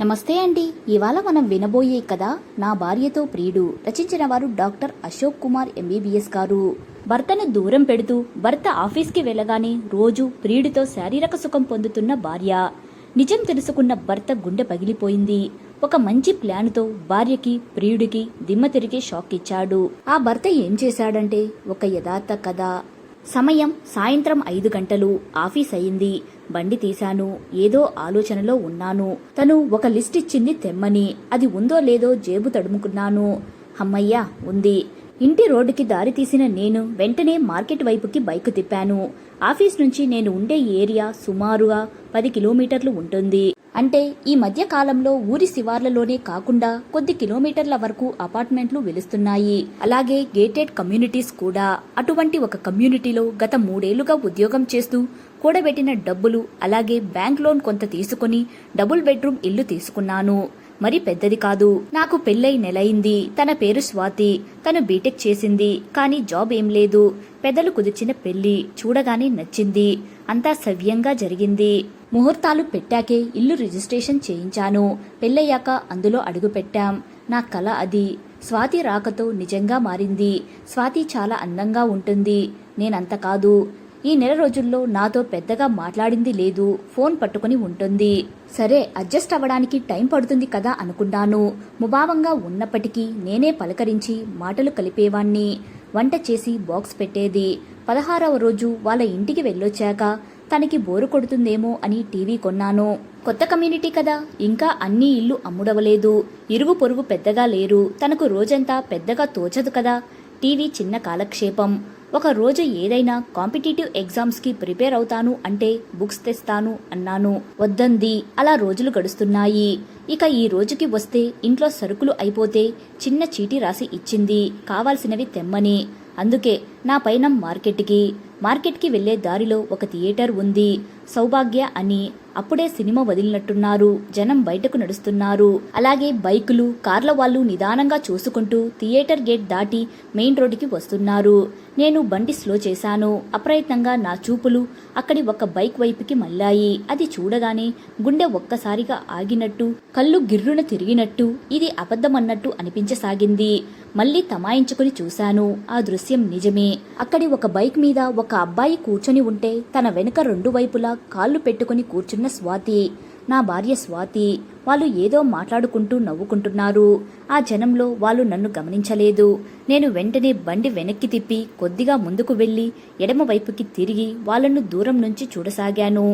నమస్తే అండి. ఇవాళ మనం వినబోయే కథ నా భార్యతో ప్రియుడు రచించిన వారు డాక్టర్ అశోక్ కుమార్ ఎంబీబీఎస్ గారు. భర్తను దూరం పెడుతూ భర్త ఆఫీస్కి వెళ్ళగానే రోజు ప్రియుడితో శారీరక సుఖం పొందుతున్న భార్య. నిజం తెలుసుకున్న భర్త గుండె పగిలిపోయింది. ఒక మంచి ప్లాన్తో భార్యకి ప్రియుడికి దిమ్మ తిరిగి షాక్ ఇచ్చాడు. ఆ భర్త ఏం చేశాడంటే ఒక యథార్థ కథ. సమయం సాయంత్రం ఐదు గంటలు. ఆఫీస్ అయింది. బండి తీశాను. ఏదో ఆలోచనలో ఉన్నాను. తను ఒక లిస్ట్ ఇచ్చింది తెమ్మని. అది ఉందో లేదో జేబు తడుముకున్నాను. అమ్మయ్యా ఉంది. ఇంటి రోడ్డుకి దారి తీసిన నేను వెంటనే మార్కెట్ వైపుకి బైక్ తిప్పాను. ఆఫీస్ నుంచి నేను ఉండే ఏరియా సుమారుగా పది కిలోమీటర్లు ఉంటుంది. అంటే ఈ మధ్య కాలంలో ఊరి శివార్లలోనే కాకుండా కొద్ది కిలోమీటర్ల వరకు అపార్ట్మెంట్లు వెలుస్తున్నాయి. అలాగే గేటెడ్ కమ్యూనిటీస్ కూడా. అటువంటి ఒక కమ్యూనిటీలో గత మూడేళ్ళుగా ఉద్యోగం చేస్తూ కూడబెట్టిన డబ్బులు అలాగే బ్యాంక్ లోన్ కొంత తీసుకుని డబుల్ బెడ్రూమ్ ఇల్లు తీసుకున్నాను. మరి పెద్దది కాదు. నాకు పెళ్ళై నెలయింది. తన పేరు స్వాతి. తను బీటెక్ చేసింది. కానీ జాబ్ ఏం లేదు. పెద్దలు కుదిర్చిన పెళ్ళి చూడగానే నచ్చింది. అంతా సవ్యంగా జరిగింది. ముహూర్తాలు పెట్టాకే ఇల్లు రిజిస్ట్రేషన్ చేయించాను. పెళ్ళయ్యాక అందులో అడుగుపెట్టాం నా కల అది. స్వాతి రాకతో నిజంగా మారింది. స్వాతి చాలా అందంగా ఉంటుంది. నేనంత కాదు. ఈ నెల రోజుల్లో నాతో పెద్దగా మాట్లాడింది లేదు. ఫోన్ పట్టుకుని ఉంటుంది. సరే అడ్జస్ట్ అవ్వడానికి టైం పడుతుంది కదా అనుకున్నాను. ముభావంగా ఉన్నప్పటికీ నేనే పలకరించి మాటలు కలిపేవాణ్ణి. వంట చేసి బాక్స్ పెట్టేది. పదహారవ రోజు వాళ్ళ ఇంటికి వెళ్ళొచ్చాక తనకి బోరు కొడుతుందేమో అని టీవీ కొన్నాను. కొత్త కమ్యూనిటీ కదా ఇంకా అన్ని ఇల్లు అమ్ముడవలేదు. ఇరుగు పొరుగు పెద్దగా లేరు. తనకు రోజంతా పెద్దగా తోచదు కదా. టీవీ చిన్న కాలక్షేపం. ఒక రోజు ఏదైనా కాంపిటేటివ్ ఎగ్జామ్స్కి ప్రిపేర్ అవుతాను అంటే బుక్స్ తెస్తాను అన్నాను. వద్దంది. అలా రోజులు గడుస్తున్నాయి. ఇక ఈ రోజుకి వస్తే ఇంట్లో సరుకులు అయిపోతే చిన్న చీటీ రాసి ఇచ్చింది. కావాల్సినవి తెమ్మని. అందుకే నా పైన మార్కెట్కి. మార్కెట్కి వెళ్ళే దారిలో ఒక థియేటర్ ఉంది. సౌభాగ్య అని అప్పుడే సినిమా వదిలినట్టున్నారు. జనం బయటకు నడుస్తున్నారు. అలాగే బైకులు కార్ల వాళ్ళు నిదానంగా చూసుకుంటూ థియేటర్ గేట్ దాటి మెయిన్ రోడ్డుకి వస్తున్నారు. నేను బండి స్లో చేశాను. అప్రయత్నంగా నా చూపులు అక్కడి ఒక బైక్ వైపుకి మళ్ళాయి. అది చూడగానే గుండె ఒక్కసారిగా ఆగినట్టు కళ్ళు గిర్రున తిరిగినట్టు ఇది అబద్ధమన్నట్టు అనిపించసాగింది. మళ్ళీ తమాయించుకుని చూశాను. ఆ దృశ్యం నిజమే. అక్కడి ఒక బైక్ మీద ఒక అబ్బాయి కూర్చొని ఉంటే తన వెనుక రెండు వైపులా కాళ్ళు పెట్టుకుని కూర్చున్న స్వాతి. నా భార్య స్వాతి. వాళ్ళు ఏదో మాట్లాడుకుంటూ నవ్వుకుంటున్నారు. ఆ జనంలో వాళ్ళు నన్ను గమనించలేదు. నేను వెంటనే బండి వెనక్కి తిప్పి కొద్దిగా ముందుకు వెళ్ళి ఎడమవైపుకి తిరిగి వాళ్ళను దూరం నుంచి చూడసాగాను.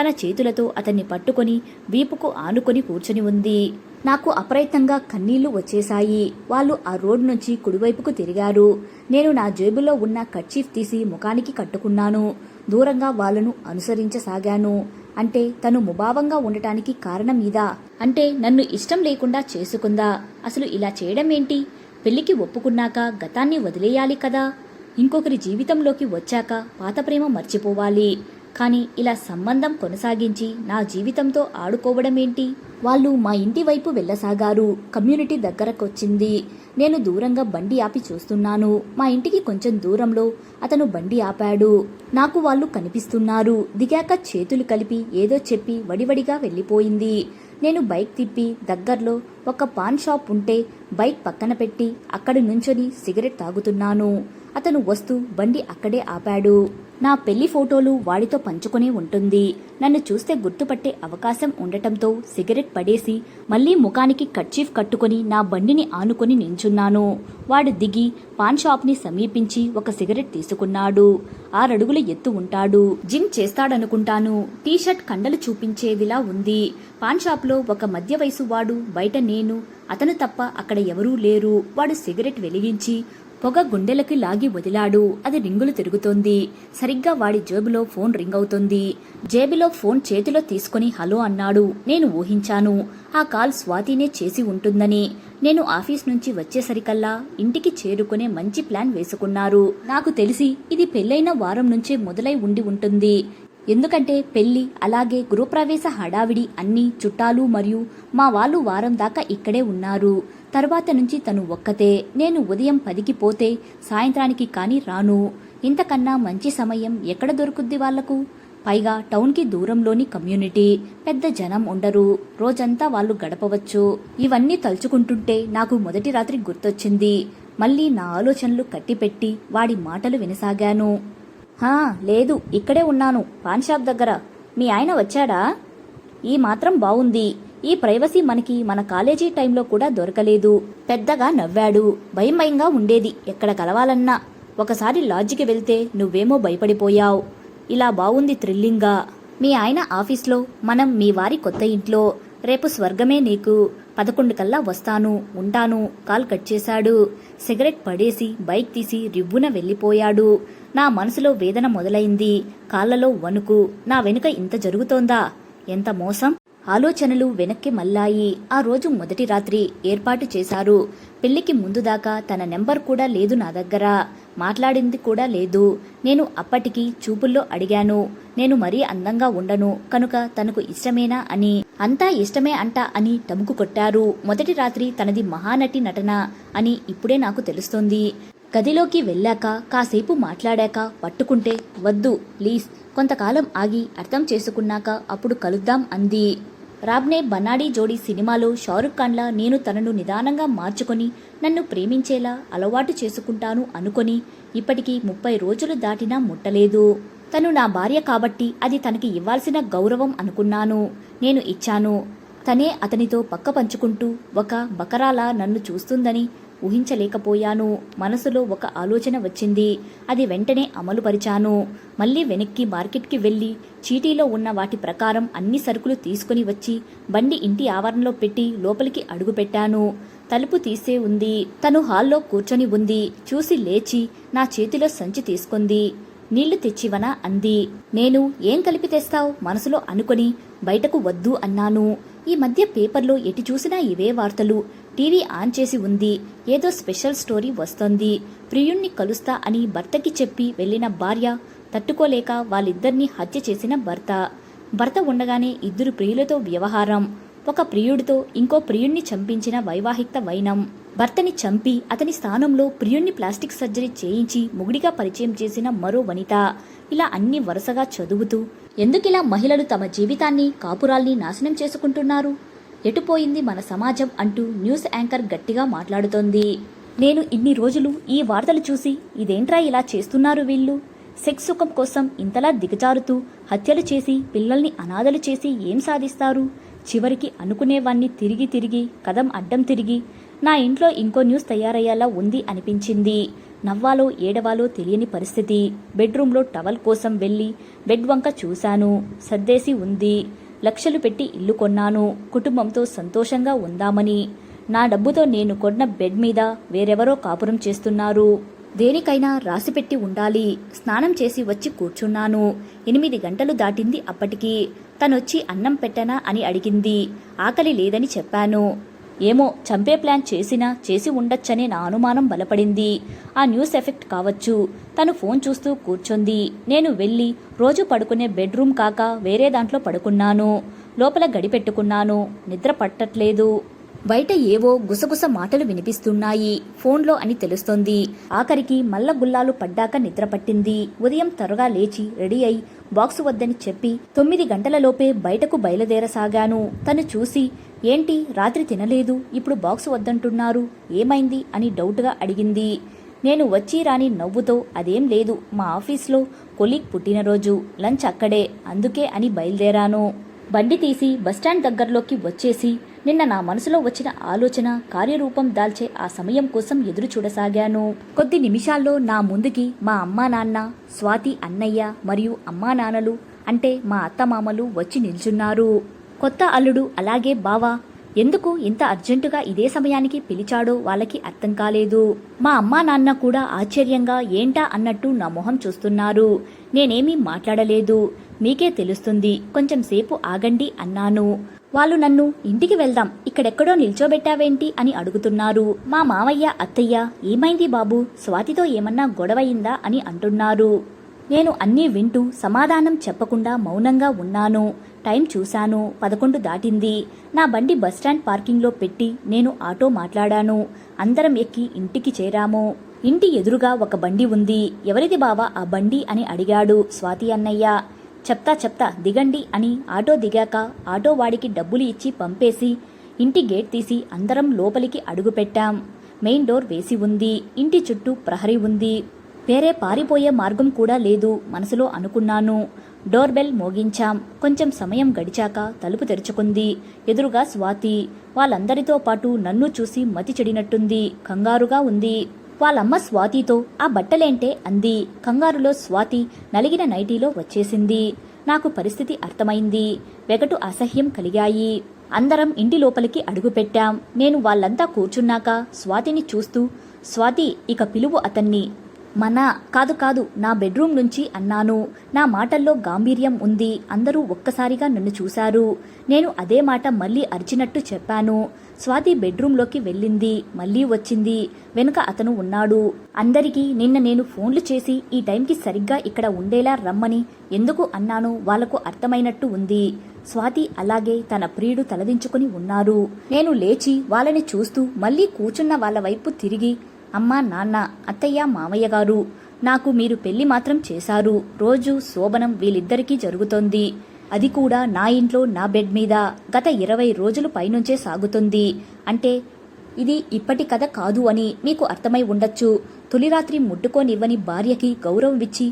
తన చేతులతో అతన్ని పట్టుకొని వీపుకు ఆనుకొని కూర్చొని ఉంది. నాకు అప్రయత్నంగా కన్నీళ్ళు వచ్చేశాయి. వాళ్ళు ఆ రోడ్ నుంచి కుడివైపుకు తిరిగారు. నేను నా జేబులో ఉన్న కర్చీఫ్ తీసి ముఖానికి కట్టుకున్నాను. దూరంగా వాళ్ళను అనుసరించసాగాను. అంటే తను ముభావంగా ఉండటానికి కారణం ఇదా? అంటే నన్ను ఇష్టం లేకుండా చేసుకుందా? అసలు ఇలా చేయడం ఏంటి పెళ్ళికి ఒప్పుకున్నాక గతాన్ని వదిలేయాలి కదా? ఇంకొకరి జీవితంలోకి వచ్చాక పాత ప్రేమ మర్చిపోవాలి. కానీ ఇలా సంబంధం కొనసాగించి నా జీవితంతో ఆడుకోవడం ఏంటి వాళ్ళు మా ఇంటి వైపు వెళ్ళసాగారు. కమ్యూనిటీ దగ్గరకొచ్చింది. నేను దూరంగా బండి ఆపి చూస్తున్నాను. మా ఇంటికి కొంచెం దూరంలో అతను బండి ఆపాడు. నాకు వాళ్ళు కనిపిస్తున్నారు. దిగాక చేతులు కలిపి ఏదో చెప్పి వడివడిగా వెళ్ళిపోయింది. నేను బైక్ తిప్పి దగ్గర్లో ఒక పాన్ షాప్ ఉంటే బైక్ పక్కన పెట్టి అక్కడి నుంచొని సిగరెట్ తాగుతున్నాను. అతను వస్తూ బండి అక్కడే ఆపాడు. నా పెళ్ళి ఫోటోలు వాడితో పంచుకునే ఉంటుంది. నన్ను చూస్తే గుర్తుపట్టే అవకాశం ఉండటంతో సిగరెట్ పడేసి మళ్ళీ ముఖానికి కర్చీఫ్ కట్టుకుని నా బండిని ఆనుకొని నించున్నాను. వాడు దిగి పాన్ షాప్ని సమీపించి ఒక సిగరెట్ తీసుకున్నాడు. ఆరడుగుల ఎత్తు ఉంటాడు. జిమ్ చేస్తాడనుకుంటాను. టీషర్ట్ కండలు చూపించేదిలా ఉంది. పాన్ షాప్లో ఒక మధ్య వయసు వాడు బయట నేను అతను తప్ప అక్కడ ఎవరూ లేరు. వాడు సిగరెట్ వెలిగించి పొగ గుండెలకి లాగి వదిలాడు. అది రింగులు తిరుగుతోంది. సరిగ్గా వాడి జేబులో ఫోన్ రింగ్ అవుతుంది. జేబులో ఫోన్ చేతిలో తీసుకుని హలో అన్నాడు. నేను ఊహించాను. ఆ కాల్ స్వాతినే చేసి ఉంటుందని. నేను ఆఫీస్ నుంచి వచ్చేసరికల్లా ఇంటికి చేరుకునే మంచి ప్లాన్ వేసుకున్నారు. నాకు తెలిసి ఇది పెళ్ళైన వారం నుంచే మొదలై ఉండి ఉంటుంది. ఎందుకంటే పెళ్ళి అలాగే గృహప్రవేశ హడావిడి అన్ని చుట్టాలు మరియు మా వాళ్ళు వారం దాకా ఇక్కడే ఉన్నారు. తర్వాత నుంచి తను ఒక్కతే. నేను ఉదయం పదికి పోతే సాయంత్రానికి కానీ రాను. ఇంతకన్నా మంచి సమయం ఎక్కడ దొరుకుద్ది వాళ్ళకు? పైగా టౌన్కి దూరంలోని కమ్యూనిటీ. పెద్ద జనం ఉండరు. రోజంతా వాళ్ళు గడపవచ్చు. ఇవన్నీ తలుచుకుంటుంటే నాకు మొదటి రాత్రి గుర్తొచ్చింది. మళ్ళీ నా ఆలోచనలు కట్టిపెట్టి వాడి మాటలు వినసాగాను. హా లేదు ఇక్కడే ఉన్నాను పాన్ షాప్ దగ్గర. మీ ఆయన వచ్చాడా? ఈ మాత్రం బావుంది. ఈ ప్రైవసీ మనకి మన కాలేజీ టైంలో కూడా దొరకలేదు. పెద్దగా నవ్వాడు. భయం భయంగా ఉండేది. ఎక్కడ కలవాలన్నా. ఒకసారి లాడ్జికి వెళ్తే నువ్వేమో భయపడిపోయావు. ఇలా బావుంది థ్రిల్లింగ్గా మీ ఆయన ఆఫీస్లో మనం మీ వారి కొత్త ఇంట్లో. రేపు స్వర్గమే నీకు. పదకొండు కల్లా వస్తాను ఉంటాను. కాల్ కట్ చేశాడు. సిగరెట్ పడేసి బైక్ తీసి రివ్వున వెళ్ళిపోయాడు. నా మనసులో వేదన మొదలైంది. కాళ్ళలో వణుకు. నా వెనుక ఇంత జరుగుతోందా? ఎంత మోసం? ఆలోచనలు వెనక్కి మల్లాయి ఆ రోజు మొదటి రాత్రి ఏర్పాటు చేశారు. పెళ్ళికి ముందు దాకా తన నెంబర్ కూడా లేదు నా దగ్గర. మాట్లాడింది కూడా లేదు. నేను అప్పటికి చూపుల్లో అడిగాను. నేను మరీ అందంగా ఉండను. కనుక తనకు ఇష్టమేనా అని. అంతా ఇష్టమే అంట అని టముకు కొట్టారు. మొదటి రాత్రి తనది మహానటి నటన అని ఇప్పుడే నాకు తెలుస్తోంది. గదిలోకి వెళ్ళాక కాసేపు మాట్లాడాక పట్టుకుంటే వద్దు ప్లీజ్ కొంతకాలం ఆగి అర్థం చేసుకున్నాక అప్పుడు కలుద్దాం అంది. రాబ్నే బనాడీ జోడీ సినిమాలో షారుఖ్ ఖాన్లా నేను తనను నిదానంగా మార్చుకొని నన్ను ప్రేమించేలా అలవాటు చేసుకుంటాను అనుకొని ఇప్పటికీ ముప్పై రోజులు దాటినా ముట్టలేదు. తను నా భార్య కాబట్టి అది తనకి ఇవ్వాల్సిన గౌరవం అనుకున్నాను నేను ఇచ్చాను. తనే అతనితో పక్క పంచుకుంటూ ఒక బకరాలా నన్ను చూస్తుందని ఊహించలేకపోయాను. మనసులో ఒక ఆలోచన వచ్చింది. అది వెంటనే అమలుపరిచాను. మళ్ళీ వెనక్కి మార్కెట్కి వెళ్ళి చీటీలో ఉన్న వాటి ప్రకారం అన్ని సరుకులు తీసుకుని వచ్చి బండి ఇంటి ఆవరణలో పెట్టి లోపలికి అడుగుపెట్టాను తలుపు తీసే ఉంది. తను హాల్లో కూర్చొని ఉంది. చూసి లేచి నా చేతిలో సంచి తీసుకుంది. నీళ్ళు తెచ్చివనా? అంది. నేను ఏం కలిపి తెస్తావు? మనసులో అనుకొని బయటకు వద్దు అన్నాను. ఈ మధ్య పేపర్లో ఎటు చూసినా ఇవే వార్తలు. టీవీ ఆన్ చేసి ఉంది. ఏదో స్పెషల్ స్టోరీ వస్తోంది. ప్రియుణ్ణి కలుస్తా అని భర్తకి చెప్పి వెళ్ళిన భార్య తట్టుకోలేక వాళ్ళిద్దరినీ హత్య చేసిన భర్త. భర్త ఉండగానే ఇద్దరు ప్రియులతో వ్యవహారం. ఒక ప్రియుడితో ఇంకో ప్రియుణ్ణి చంపించిన వైవాహిక వైనం. భర్తని చంపి అతని స్థానంలో ప్రియుణ్ణి ప్లాస్టిక్ సర్జరీ చేయించి ముగుడిగా పరిచయం చేసిన మరో వనిత. ఇలా అన్ని వరుసగా చదువుతూ ఎందుకిలా మహిళలు తమ జీవితాన్ని కాపురాల్ని నాశనం చేసుకుంటున్నారు? ఎటుపోయింది మన సమాజం అంటూ న్యూస్ యాంకర్ గట్టిగా మాట్లాడుతోంది. నేను ఇన్ని రోజులు ఈ వార్తలు చూసి ఇదేంట్రా ఇలా చేస్తున్నారు వీళ్ళు? సెక్స్ సుఖం కోసం ఇంతలా దిగజారుతూ హత్యలు చేసి పిల్లల్ని అనాథలు చేసి ఏం సాధిస్తారు? చివరికి అనుకునేవాణ్ణి తిరిగి తిరిగి కదం అడ్డం తిరిగి నా ఇంట్లో ఇంకో న్యూస్ తయారయ్యేలా ఉంది అనిపించింది. నవ్వాలో ఏడవాలో తెలియని పరిస్థితి. బెడ్రూమ్లో టవల్ కోసం వెళ్ళి బెడ్ వంక చూశాను. సర్దేసి ఉంది. లక్షలు పెట్టి ఇల్లు కొన్నాను. కుటుంబంతో సంతోషంగా ఉందామని. నా డబ్బుతో నేను కొన్న బెడ్ మీద వేరెవరో కాపురం చేస్తున్నారు. దేనికైనా రాసిపెట్టి ఉండాలి. స్నానం చేసి వచ్చి కూర్చున్నాను. ఎనిమిది గంటలు దాటింది అప్పటికి. తనొచ్చి అన్నం పెట్టనా అని అడిగింది. ఆకలి లేదని చెప్పాను. ఏమో చంపే ప్లాన్ చేసినా చేసి ఉండొచ్చనే నా అనుమానం బలపడింది. ఆ న్యూస్ ఎఫెక్ట్ కావచ్చు. తను ఫోన్ చూస్తూ కూర్చుంది. నేను వెళ్ళి రోజు పడుకునే బెడ్రూమ్ కాక వేరే దాంట్లో పడుకున్నాను. లోపల గడిపెట్టుకున్నాను. నిద్ర పట్టట్లేదు. బయట ఏవో గుసగుస మాటలు వినిపిస్తున్నాయి. ఫోన్లో అని తెలుస్తోంది. ఆఖరికి మల్ల గుల్లాలు పడ్డాక నిద్ర పట్టింది. ఉదయం త్వరగా లేచి రెడీ అయి బాక్సు వద్దని చెప్పి తొమ్మిది గంటలలోపే బయటకు బయలుదేరసాగాను. తను చూసి ఏంటి రాత్రి తినలేదు. ఇప్పుడు బాక్సు వద్దంటున్నారు. ఏమైంది? అని డౌట్గా అడిగింది. నేను వచ్చి రాని నవ్వుతో అదేం లేదు. మా ఆఫీస్లో కొలీగ్ పుట్టినరోజు. లంచ్ అక్కడే. అందుకే అని బయలుదేరాను. బండి తీసి బస్టాండ్ దగ్గరలోకి వచ్చేసి నిన్న నా మనసులో వచ్చిన ఆలోచన కార్యరూపం దాల్చే ఆ సమయం కోసం ఎదురు చూడసాగాను. కొద్ది నిమిషాల్లో నా ముందుకి మా అమ్మా నాన్న స్వాతి అన్నయ్య మరియు అమ్మా నాన్నలు అంటే మా అత్తమామలు వచ్చి నిల్చున్నారు. కొత్త అల్లుడు అలాగే బావా ఎందుకు ఇంత అర్జెంటుగా ఇదే సమయానికి పిలిచాడో వాళ్ళకి అర్థం కాలేదు. మా అమ్మా నాన్న కూడా ఆశ్చర్యంగా ఏంటా అన్నట్టు నా మొహం చూస్తున్నారు. నేనేమీ మాట్లాడలేదు. మీకే తెలుస్తుంది. కొంచెం సేపు ఆగండి అన్నాను. వాళ్ళు నన్ను ఇంటికి వెళ్దాం ఇక్కడెక్కడో నిల్చోబెట్టావేంటి అని అడుగుతున్నారు. మా మావయ్య అత్తయ్య ఏమైంది బాబు? స్వాతితో ఏమన్నా గొడవయిందా అని అంటున్నారు. నేను అన్నీ వింటూ సమాధానం చెప్పకుండా మౌనంగా ఉన్నాను. టైం చూశాను పదకొండు దాటింది. నా బండి బస్టాండ్ పార్కింగ్లో పెట్టి నేను ఆటో మాట్లాడాను. అందరం ఎక్కి ఇంటికి చేరాము. ఇంటి ఎదురుగా ఒక బండి ఉంది. ఎవరిది బావా ఆ బండి అని అడిగాడు స్వాతి అన్నయ్య. చెప్తా చెప్తా దిగండి అని ఆటో దిగాక ఆటో వాడికి డబ్బులు ఇచ్చి పంపేసి ఇంటి గేట్ తీసి అందరం లోపలికి అడుగుపెట్టాం మెయిన్ డోర్ వేసి ఉంది. ఇంటి చుట్టూ ప్రహరీ ఉంది. వేరే పారిపోయే మార్గం కూడా లేదు మనసులో అనుకున్నాను. డోర్ బెల్ మోగించాం. కొంచెం సమయం గడిచాక తలుపు తెరుచుకుంది. ఎదురుగా స్వాతి వాళ్ళందరితో పాటు నన్ను చూసి మతి చెడినట్టుంది. కంగారుగా ఉంది. వాళ్ళమ్మ స్వాతితో ఆ బట్టలేంటే అంది. కంగారులో స్వాతి నలిగిన నైటీలో వచ్చేసింది. నాకు పరిస్థితి అర్థమైంది. వెగటు అసహ్యం కలిగాయి. అందరం ఇంటి లోపలికి అడుగుపెట్టాం నేను వాళ్ళంతా కూర్చున్నాక స్వాతిని చూస్తూ స్వాతి ఇక పిలువు అతన్ని. మన కాదు కాదు నా బెడ్రూమ్ నుంచి అన్నాను. నా మాటల్లో గాంభీర్యం ఉంది. అందరూ ఒక్కసారిగా నన్ను చూశారు. నేను అదే మాట మళ్ళీ అరిచినట్టు చెప్పాను. స్వాతి బెడ్రూంలోకి వెళ్ళింది. మళ్ళీ వచ్చింది. వెనుక అతను ఉన్నాడు. అందరికీ నిన్న నేను ఫోన్లు చేసి ఈ టైంకి సరిగ్గా ఇక్కడ ఉండేలా రమ్మని ఎందుకు అన్నాను? వాళ్ళకు అర్థమైనట్టు ఉంది. స్వాతి అలాగే తన ప్రియుడు తలదించుకుని ఉన్నారు. నేను లేచి వాళ్ళని చూస్తూ మళ్ళీ కూర్చున్న వాళ్ళ వైపు తిరిగి అమ్మా నాన్న అత్తయ్య మామయ్య గారు నాకు మీరు పెళ్ళి మాత్రం చేశారు. రోజు శోభనం వీళ్ళిద్దరికీ జరుగుతోంది. అది కూడా నా ఇంట్లో నా బెడ్ మీద గత ఇరవై రోజులు పైనుంచే సాగుతుంది. అంటే ఇది ఇప్పటి కథ కాదు అని మీకు అర్థమై ఉండొచ్చు. తొలిరాత్రి ముట్టుకోనివ్వని భార్యకి గౌరవం ఇచ్చి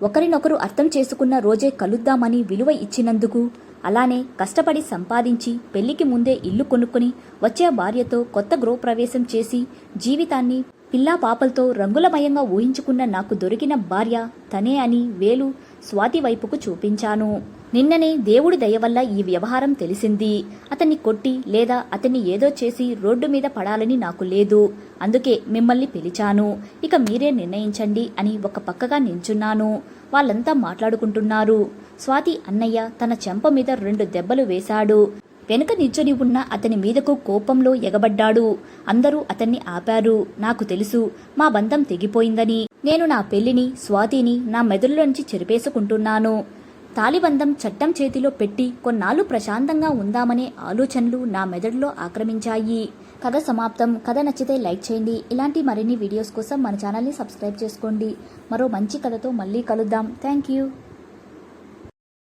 ఒకరినొకరు అర్థం చేసుకున్న రోజే కలుద్దామని విలువ ఇచ్చినందుకు అలానే కష్టపడి సంపాదించి పెళ్ళికి ముందే ఇల్లు కొనుక్కుని వచ్చే భార్యతో కొత్త గృహప్రవేశం చేసి జీవితాన్ని పిల్లా పాపలతో రంగులమయంగా ఊహించుకున్న నాకు దొరికిన భార్య తనే అని వేలు స్వాతి వైపుకు చూపించాను. నిన్ననే దేవుడి దయ వల్ల ఈ వ్యవహారం తెలిసింది. అతన్ని కొట్టి లేదా అతన్ని ఏదో చేసి రోడ్డు మీద పడాలని నాకు లేదు. అందుకే మిమ్మల్ని పిలిచాను. ఇక మీరే నిర్ణయించండి అని ఒక పక్కగా నించున్నాను. వాళ్ళంతా మాట్లాడుకుంటున్నారు. స్వాతి అన్నయ్య తన చెంప మీద రెండు దెబ్బలు వేశాడు. వెనుక నిల్చొని ఉన్న అతని మీదకు కోపంలో ఎగబడ్డాడు. అందరూ అతన్ని ఆపారు. నాకు తెలుసు మా బంధం తెగిపోయిందని. నేను నా పెళ్ళిని స్వాతిని నా మెదడులోంచి చెరిపేసుకుంటున్నాను. తాలిబంధం చట్టం చేతిలో పెట్టి కొన్నాళ్ళు ప్రశాంతంగా ఉందామనే ఆలోచనలు నా మెదడులో ఆక్రమించాయి. కథ సమాప్తం. కథ నచ్చితే లైక్ చేయండి. ఇలాంటి మరిన్ని వీడియోస్ కోసం మన ఛానల్ని సబ్స్క్రైబ్ చేసుకోండి. మరో మంచి కథతో మళ్ళీ కలుద్దాం. Thank you